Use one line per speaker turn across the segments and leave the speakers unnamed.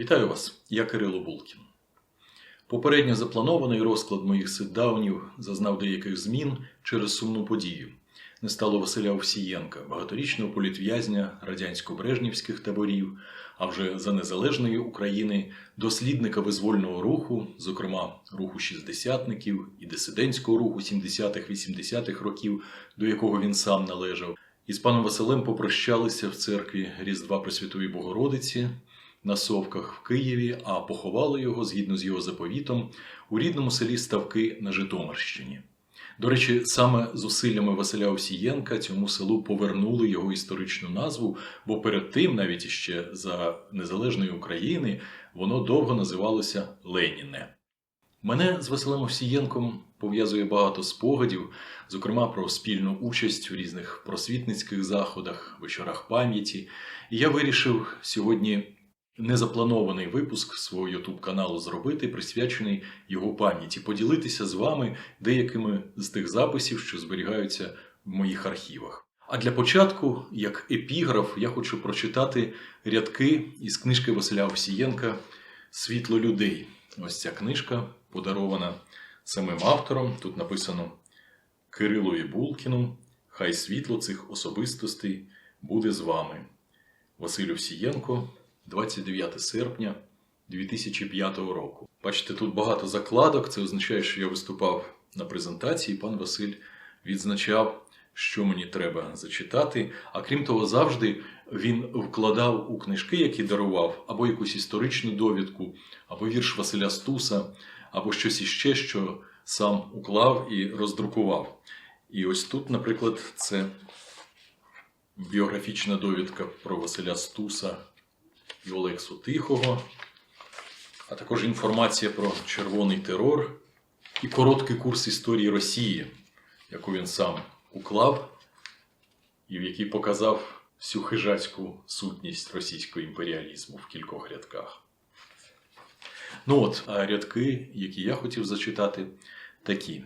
Вітаю вас, я Кирило Булкін. Попередньо запланований розклад моїх ситдаунів зазнав деяких змін через сумну подію. Не стало Василя Овсієнка, багаторічного політв'язня радянсько-брежнівських таборів, а вже за незалежної України дослідника визвольного руху, зокрема руху шістдесятників і дисидентського руху 70-х-80-х років, до якого він сам належав. Із паном Василем попрощалися в церкві Різдва Пресвятої Богородиці на Совках в Києві, а поховали його згідно з його заповітом у рідному селі Ставки на Житомирщині. До речі, саме зусиллями Василя Овсієнка цьому селу повернули його історичну назву, бо перед тим, навіть іще за незалежної України, воно довго називалося Леніне. Мене з Василем Овсієнком пов'язує багато спогадів, зокрема про спільну участь у різних просвітницьких заходах, вечорах пам'яті. І я вирішив сьогодні незапланований випуск свого youtube каналу зробити, присвячений його пам'яті, поділитися з вами деякими з тих записів, що зберігаються в моїх архівах. А для початку, як епіграф, я хочу прочитати рядки із книжки Василя Овсієнка Світло людей. Ось ця книжка подарована самим автором. Тут написано Кирилу і Булкіну. Хай світло цих особистостей буде з вами. Василь Овсієнко, 29 серпня 2005 року. Бачите, тут багато закладок. Це означає, що я виступав на презентації. Пан Василь відзначав, що мені треба зачитати. А крім того, завжди він вкладав у книжки, які дарував, або якусь історичну довідку, або вірш Василя Стуса, або щось іще, що сам уклав і роздрукував. І ось тут, наприклад, це біографічна довідка про Василя Стуса і Олексу Тихого, а також інформація про червоний терор і короткий курс історії Росії, яку він сам уклав, і в якій показав всю хижацьку сутність російського імперіалізму в кількох рядках. Ну от, а рядки, які я хотів зачитати, такі.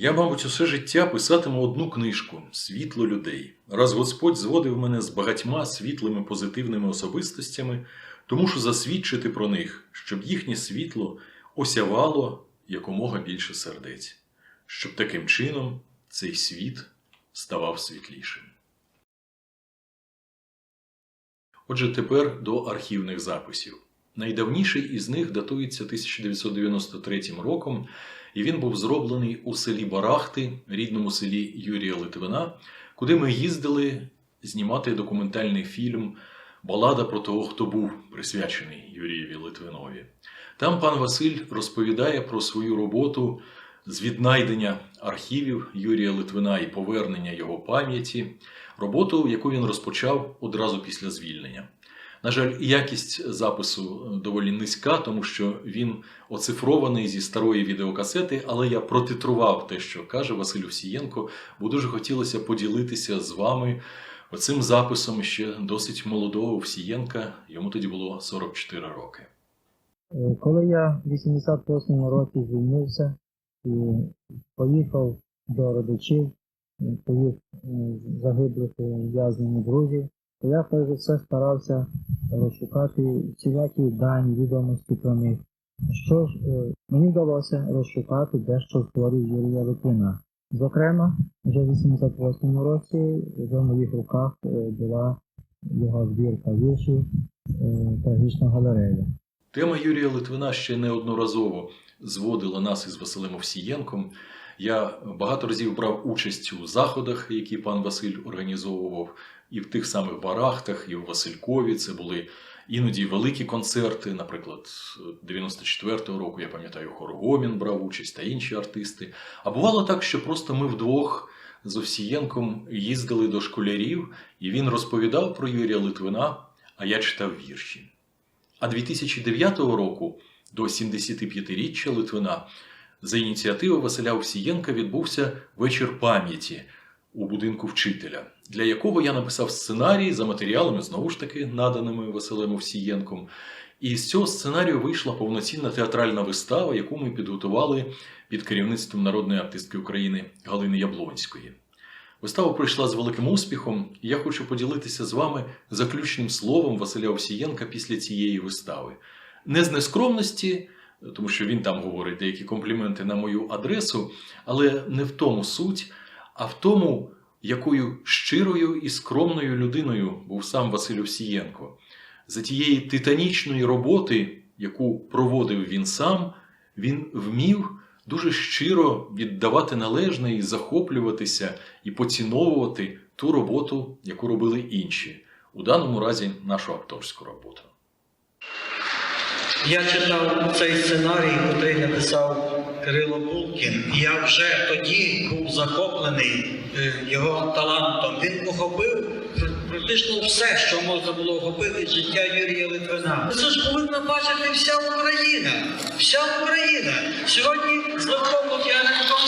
Я, мабуть, усе життя писатиму одну книжку Світло людей. Раз Господь зводив мене з багатьма світлими позитивними особистостями, то мушу засвідчити про них, щоб їхнє світло осявало якомога більше сердець, щоб таким чином цей світ ставав світлішим. Отже, тепер до архівних записів. Найдавніший із них датується 1993 роком, і він був зроблений у селі Барахти, рідному селі Юрія Литвина, куди ми їздили знімати документальний фільм Балада про того, хто був присвячений Юрієві Литвинові. Там пан Василь розповідає про свою роботу з віднайдення архівів Юрія Литвина і повернення його пам'яті, роботу, яку він розпочав одразу після звільнення. На жаль, якість запису доволі низька, тому що він оцифрований зі старої відеокасети, але я протитрував те, що каже Василь Овсієнко, бо дуже хотілося поділитися з вами оцим записом ще досить молодого Овсієнка. Йому тоді було 44 роки.
Е, Коли я в 88-му році звільнився і поїхав до родичів, е, е, загиблих е, в'язнів друзів, я перш за все старався розшукати всілякі дані, відомості про них. Що ж, е, мені вдалося розшукати дещо в творі Юрія Литвина. Зокрема, вже в 88-му році вже в моїх руках е, була його збірка віршів е, «Трагічна галерея».
Тема Юрія Литвина ще неодноразово зводила нас із Василем Овсієнком. Я багато разів брав участь у заходах, які пан Василь організовував, і в тих самих барахтах, і в Василькові. Це були іноді великі концерти. Наприклад, 94-го року я пам'ятаю, хор Гомін брав участь та інші артисти. А бувало так, що просто ми вдвох з Овсієнком їздили до школярів, і він розповідав про Юрія Литвина, а я читав вірші. А 2009 року, до 75-річчя Литвина, за ініціативи Василя Овсієнка відбувся вечір пам'яті у будинку вчителя, для якого я написав сценарій за матеріалами, знову ж таки, наданими Василем Овсієнком. І з цього сценарію вийшла повноцінна театральна вистава, яку ми підготували під керівництвом народної артистки України Галини Яблонської. Вистава пройшла з великим успіхом, і я хочу поділитися з вами заключним словом Василя Овсієнка після цієї вистави. Не з нескромності, тому що він там говорить деякі компліменти на мою адресу, але не в тому суть, а в тому, якою щирою і скромною людиною був сам Василь Овсієнко. За тієї титанічної роботи, яку проводив він сам, він вмів дуже щиро віддавати належне і захоплюватися і поціновувати ту роботу, яку робили інші, у даному разі нашу акторську роботу.
Я читав цей сценарій, який написав Кирило Булкін, я вже тоді був захоплений е, його талантом. Він охопив практично все, що можна було охопити життя Юрія Литвина. Це ж повинна бачити вся Україна. Вся Україна. Сьогодні з Левком Лук'яненком.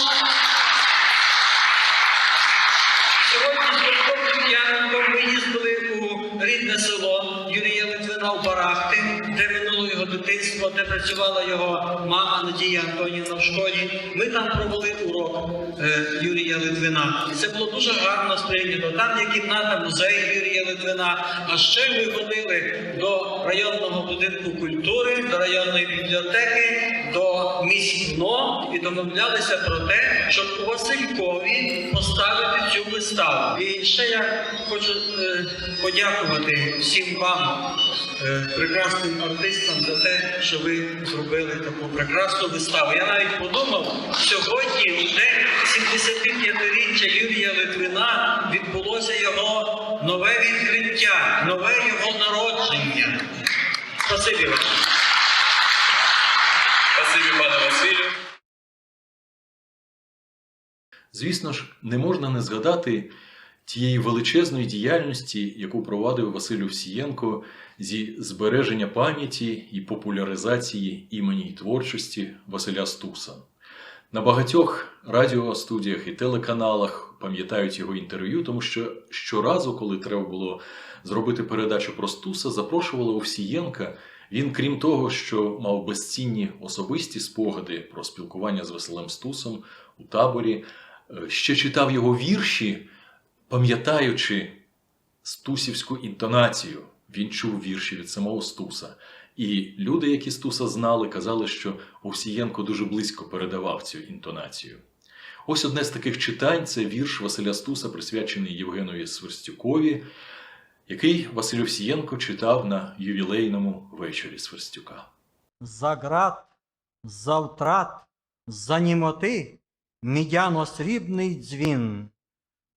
Дитинство, де працювала його мама Надія Антонівна в школі. Ми там провели урок е, Юрія Литвина. І це було дуже гарно сприйнято. Там є кімната музею Юрія Литвина. А ще ми ходили до районного будинку культури, до районної бібліотеки, до міськно і домовлялися про те, щоб у Василькові поставити цю виставу. І ще я хочу е, подякувати всім вам, прекрасним артистам, за те, що ви зробили таку прекрасну виставу. Я навіть подумав, сьогодні, у день 75-річчя Юрія Литвина, відбулося його нове відкриття, нове його народження. Спасибі вам.
Спасибі, пане Василю.
Звісно ж, не можна не згадати тієї величезної діяльності, яку провадив Василь Овсієнко зі збереження пам'яті і популяризації імені й творчості Василя Стуса. На багатьох радіостудіях і телеканалах пам'ятають його інтерв'ю, тому що щоразу, коли треба було зробити передачу про Стуса, запрошували Овсієнка. Він, крім того, що мав безцінні особисті спогади про спілкування з Василем Стусом у таборі, е, ще читав його вірші, пам'ятаючи стусівську інтонацію. Він чув вірші від самого Стуса. І люди, які Стуса знали, казали, що Овсієнко дуже близько передавав цю інтонацію. Ось одне з таких читань це вірш Василя Стуса, присвячений Євгенові Сверстюкові, який Василь Овсієнко читав на ювілейному вечорі Сверстюка.
за град, за втрат, за німоти мідяно-срібний дзвін.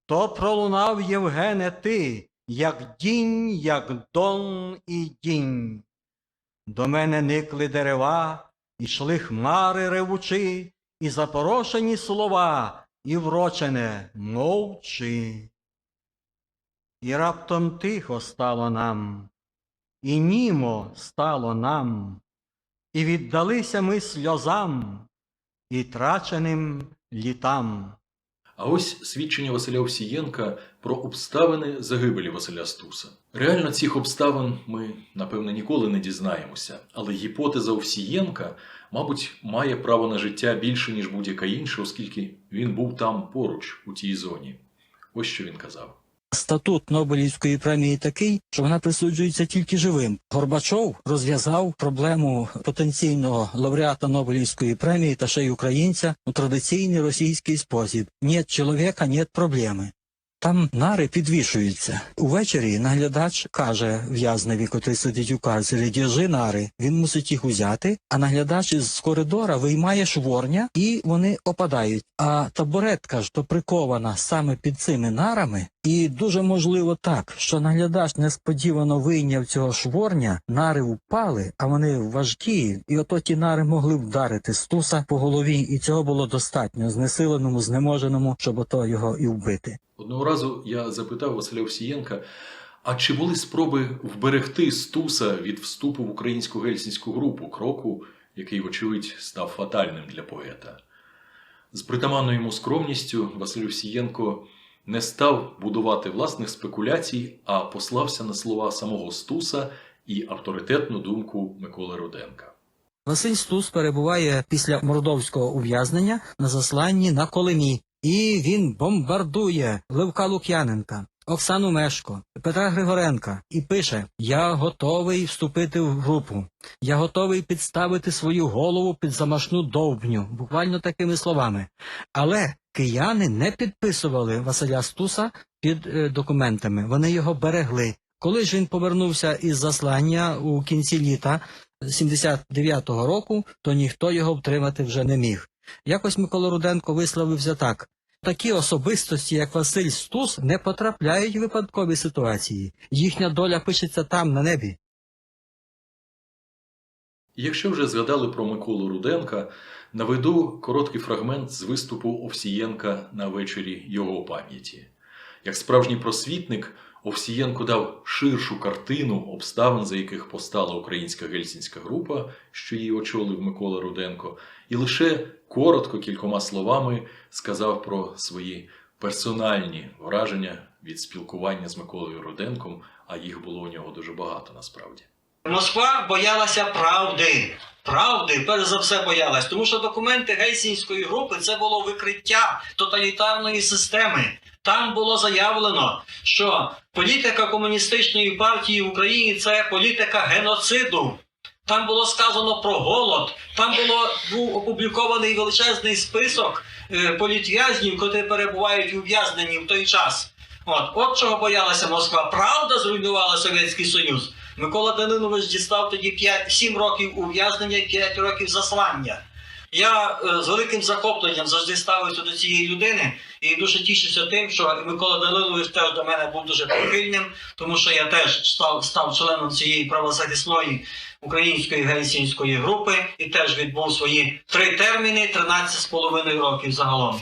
То пролунав Євгене ти, як дінь, як дон і дінь. До мене никли дерева, ішли хмари ревучи, і запорошені слова, і врочене мовчи. І раптом тихо стало нам, і німо стало нам. І віддалися ми сльозам і траченим літам.
А ось свідчення Василя Овсієнка про обставини загибелі Василя Стуса. Реально цих обставин ми, напевно, ніколи не дізнаємося, але гіпотеза Овсієнка, мабуть, має право на життя більше, ніж будь-яка інша, оскільки він був там поруч, у тій зоні. Ось що він казав.
Статут Нобелівської премії такий, що вона присуджується тільки живим. Горбачов розв'язав проблему потенційного лауреата Нобелівської премії та ще й українця у традиційний російський спосіб: «Нет чоловіка, нет проблеми. Там нари підвішуються. Увечері наглядач каже в'язневі, котрий сидить у карцері, «Держи нари. Він мусить їх узяти, а наглядач із коридора виймає шворня і вони опадають. А табуретка ж то прикована саме під цими нарами, і дуже можливо так, що наглядач несподівано вийняв цього шворня, нари впали, а вони важкі, і ото ті нари могли вдарити стуса по голові, і цього було достатньо знесиленому, знеможеному, щоб ото його і вбити.
Одного разу я запитав Василя Овсієнка, а чи були спроби вберегти Стуса від вступу в українську гельсінську групу, кроку, який, вочевидь, став фатальним для поета? З притаманною йому скромністю Василь Овсієнко не став будувати власних спекуляцій, а послався на слова самого Стуса і авторитетну думку Миколи Руденка.
Василь Стус перебуває після мордовського ув'язнення на засланні на Колимі. І він бомбардує Левка Лук'яненка, Оксану Мешко, Петра Григоренка і пише: Я готовий вступити в групу. Я готовий підставити свою голову під замашну довбню, буквально такими словами. Але кияни не підписували Василя Стуса під е, документами. Вони його берегли. Коли ж він повернувся із заслання у кінці літа 79-го року, то ніхто його втримати вже не міг. Якось Микола Руденко висловився так: такі особистості, як Василь Стус, не потрапляють в випадкові ситуації. Їхня доля пишеться там, на небі.
Якщо вже згадали про Миколу Руденка, наведу короткий фрагмент з виступу Овсієнка на вечорі його пам'яті. Як справжній просвітник, Овсієнко дав ширшу картину обставин, за яких постала українська гельсінська група, що її очолив Микола Руденко, і лише коротко кількома словами сказав про свої персональні враження від спілкування з Миколою Руденком, а їх було у нього дуже багато насправді.
Москва боялася правди. Правди, перш за все, боялась, тому що документи гельсінської групи це було викриття тоталітарної системи. Там було заявлено, що політика комуністичної партії в Україні це політика геноциду. Там було сказано про голод, там було був опублікований величезний список е, політв'язнів, котрі перебувають ув'язнені в той час. От, от чого боялася Москва. Правда зруйнувала Совєтський Союз. Микола Данилович дістав тоді 5, 7 років ув'язнення і 5 років заслання. Я е, з великим захопленням завжди ставився до цієї людини і дуже тішуся тим, що Микола Данилович теж до мене був дуже прихильним, тому що я теж став, став членом цієї правозахисної української гельсінської групи і теж відбув свої три терміни 13,5 років загалом.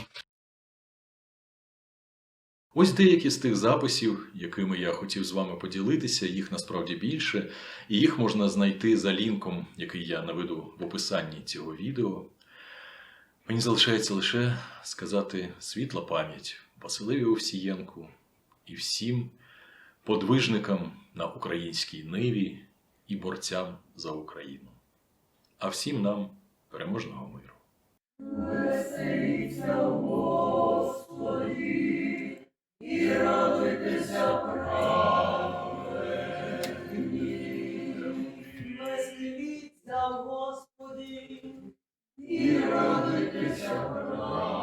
Ось деякі з тих записів, якими я хотів з вами поділитися, їх насправді більше, і їх можна знайти за лінком, який я наведу в описанні цього відео. Мені залишається лише сказати світла пам'ять Василеві Овсієнку і всім подвижникам на українській ниві і борцям за Україну. А всім нам переможного миру радуйтеся праведні.
Веселіться, Господи, і радуйтеся праведні.